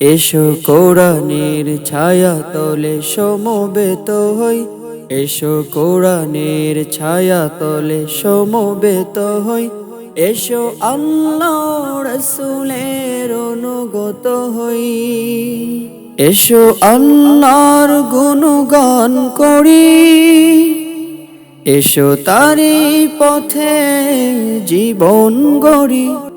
এসো কোরআনের ছায়া তলে সমবেত হই। এসো কোরআনের ছায়া তলে সমবেত হই। এসো আল্লাহ রসুলের অনুগত হই। এসো আল্লাহর গুণগান করি। এসো তারি পথে জীবন গড়ি।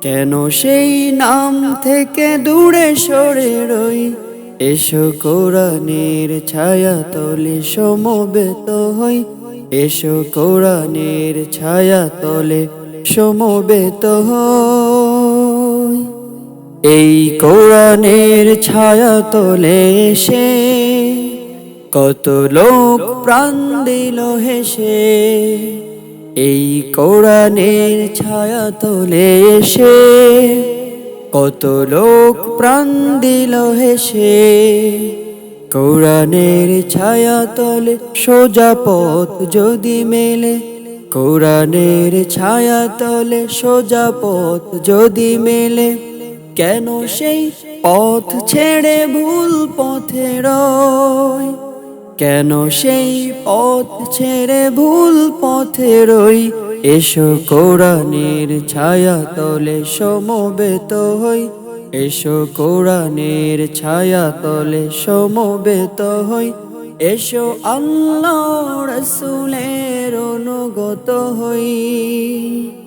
কেন সেই নাম থেকে দূরে সরে রই? এসো কোরআনের ছায়া তলে সমবেত হই। এসো কোরআনের ছায়া তলে সমবেত হই। এই কোরআনের ছায়া তলে এসে কত লোক প্রাণ দিল হেসে। এই কোরআনের ছায়া তলে এসে, কত লোক প্রাণ দিল হেসে। কোরআনের ছায়া তলে সোজা পথ যদি মেলে, কোরআনের ছায়া তলে সোজা পথ যদি মেলে। কেন সেই পথ ছেড়ে ভুল পথে রয়? কেন সেই পথ ছেড়ে ভুল পথে রই? এসো কোরআনের ছায়া তলে সমবেত হই। এসো কোরআনের ছায়া তলে সমবেত হই। এসো আল্লাহ রসুলের অনুগত হই।